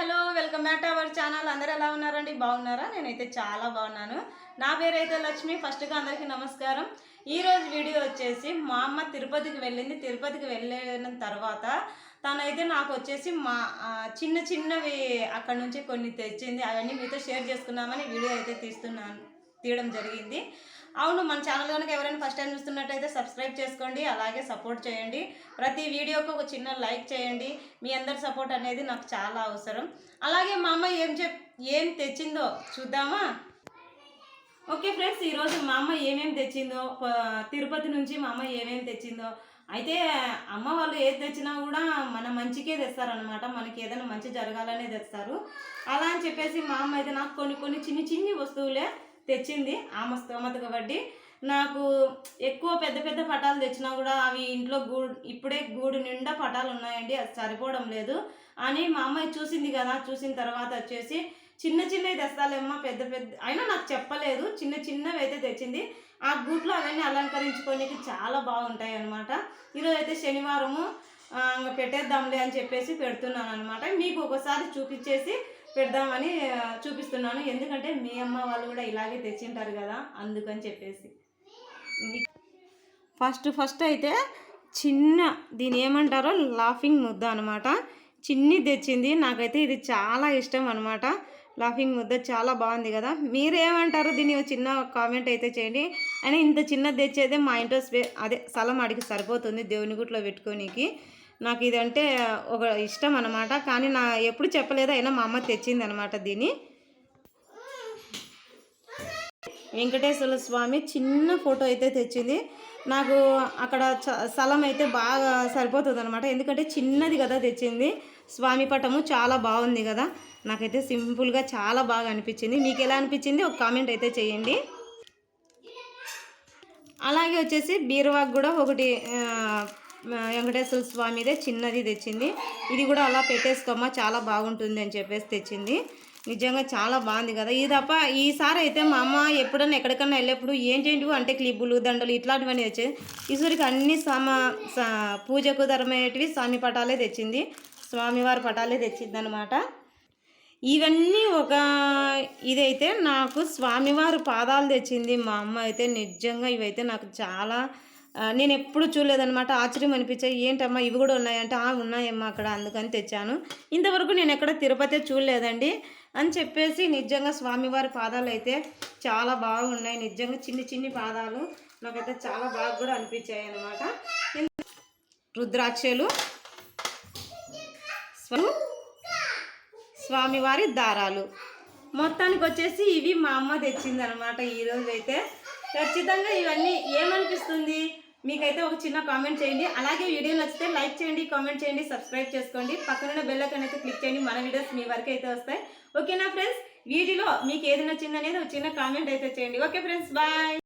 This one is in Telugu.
Hello welcome back to our channel. అందరూ ఎలా ఉన్నారండి? బాగున్నారా? నేనైతే చాలా బాగున్నాను. నా పేరు అయితే లక్ష్మి ఫస్ట్గా అందరికీ నమస్కారం. ఈరోజు వీడియో వచ్చేసి మా అమ్మ తిరుపతికి వెళ్ళింది. తిరుపతికి వెళ్ళిన తర్వాత తనైతే నాకు వచ్చేసి మా చిన్న చిన్నవి అక్కడ నుంచి కొన్ని తెచ్చింది. అవన్నీ మీతో షేర్ చేసుకున్నామని వీడియో అయితే తీస్తున్నాను. తీయడం జరిగింది. అవును మన ఛానల్ కనుక ఎవరైనా ఫస్ట్ టైం చూస్తున్నట్టయితే సబ్స్క్రైబ్ చేసుకోండి అలాగే సపోర్ట్ చేయండి. ప్రతి వీడియోకి ఒక చిన్న లైక్ చేయండి. మీ అందరి సపోర్ట్ అనేది నాకు చాలా అవసరం. అలాగే మా అమ్మ ఏం చెప్ ఏం తెచ్చిందో చూద్దామా? ఓకే ఫ్రెండ్స్ ఈరోజు మా అమ్మ ఏమేమి తెచ్చిందో తిరుపతి నుంచి మా అమ్మ ఏమేమి తెచ్చిందో. అయితే అమ్మ వాళ్ళు ఏది తెచ్చినా కూడా మన మంచికే తెస్తారనమాట మనకి ఏదైనా మంచి జరగాలనే తెస్తారు. అలా అని చెప్పేసి మా అమ్మ అయితే నాకు కొన్ని కొన్ని చిన్ని చిన్ని వస్తువులే తెచ్చింది. ఆమె స్తోమతకు బట్టి నాకు ఎక్కువ పెద్ద పెద్ద పటాలు తెచ్చినా కూడా అవి ఇంట్లో గూడు ఇప్పుడే గూడు నిండా పటాలు ఉన్నాయండి. అది సరిపోవడం లేదు అని మా అమ్మాయి చూసింది కదా చూసిన తర్వాత వచ్చేసి చిన్న చిన్నవి తెస్తాలేమ్మా పెద్ద పెద్ద అయినా నాకు చెప్పలేదు. చిన్న చిన్నవి అయితే తెచ్చింది. ఆ గూట్లో అవన్నీ అలంకరించుకోనికి చాలా బాగుంటాయి అనమాట ఈరోజు అయితే శనివారము ఇంకా పెట్టేద్దాంలే అని చెప్పేసి పెడుతున్నాను అనమాట మీకు ఒకసారి చూపించేసి పెడదామని చూపిస్తున్నాను. ఎందుకంటే మీ అమ్మ వాళ్ళు కూడా ఇలాగే తెచ్చింటారు కదా అందుకని చెప్పేసి. ఫస్ట్ ఫస్ట్ అయితే చిన్న దీని ఏమంటారో లాఫింగ్ ముద్ద అనమాట చిన్ని తెచ్చింది. నాకైతే ఇది చాలా ఇష్టం అనమాట లాఫింగ్ ముద్ద చాలా బాగుంది కదా. మీరేమంటారు? దీన్ని చిన్న కామెంట్ అయితే చేయండి. అయినా ఇంత చిన్నది తెచ్చేదే మా ఇంట్లో అదే స్థలం అడిగి సరిపోతుంది దేవుని గుట్లో పెట్టుకోనికి. నాకు ఇది అంటే ఒక ఇష్టం అనమాట కానీ నా ఎప్పుడు చెప్పలేదు అయినా మా అమ్మ తెచ్చింది అనమాట దీన్ని. వెంకటేశ్వర స్వామి చిన్న ఫోటో అయితే తెచ్చింది. నాకు అక్కడ చ- స్థలం అయితే బాగా సరిపోతుంది అనమాట ఎందుకంటే చిన్నది కదా తెచ్చింది. స్వామి పటము చాలా బాగుంది కదా. నాకైతే సింపుల్గా చాలా బాగా అనిపించింది. మీకు ఎలా అనిపించింది? ఒక కామెంట్ అయితే చేయండి. అలాగే వచ్చేసి బీరువాకు కూడా ఒకటి వెంకటేశ్వర స్వామిదే చిన్నది తెచ్చింది. ఇది కూడా అలా పెట్టేసుకోమ్మా చాలా బాగుంటుంది అని చెప్పేసి తెచ్చింది. నిజంగా చాలా బాగుంది కదా. ఇది తప్ప ఈసారి అయితే మా అమ్మ ఎప్పుడన్నా ఎక్కడికన్నా వెళ్ళేప్పుడు ఏం అంటే క్లిబ్బులు దండలు ఇట్లాంటివన్నీ తెచ్చేది. ఈశ్వరికి అన్ని సమ పూజకు ధరమయ్యేటివి స్వామి పటాలే తెచ్చింది. స్వామివారి పటాలే తెచ్చింది అనమాట ఇవన్నీ ఒక ఇదైతే నాకు స్వామివారి పాదాలు తెచ్చింది మా అమ్మ అయితే. నిజంగా ఇవైతే నాకు చాలా నేను ఎప్పుడు చూడలేదన్నమాట. ఆశ్చర్యం అనిపించాయి. ఏంటమ్మా ఇవి కూడా ఉన్నాయంటే ఆ ఉన్నాయమ్మా అక్కడ అందుకని తెచ్చాను. ఇంతవరకు నేను ఎక్కడ తిరుపతి చూడలేదండి. అని చెప్పేసి నిజంగా స్వామివారి పాదాలు అయితే చాలా బాగున్నాయి. నిజంగా చిన్ని చిన్ని పాదాలు నాకైతే చాలా బాగా కూడా అనిపించాయి అన్నమాట రుద్రాక్షలు స్వామివారి దారాలు. మొత్తానికి వచ్చేసి ఇవి మా అమ్మ తెచ్చింది అనమాట ఈరోజు అయితే ఖచ్చితంగా ఇవన్నీ ఏమనిపిస్తుంది? మీకైతే ఒక చిన్న కామెంట్ చేయండి. అలాగే వీడియో నచ్చితే లైక్ చేయండి కామెంట్ చేయండి సబ్స్క్రైబ్ చేసుకోండి. పక్కన బెల్ ఐకాన్ అయితే క్లిక్ చేయండి. మన వీడియోస్ మీ వరకు అయితే వస్తాయి. ఓకేనా ఫ్రెండ్స్ వీటిలో మీకు ఏది నచ్చింది అనేది ఒక చిన్న కామెంట్ అయితే చేయండి. Okay friends bye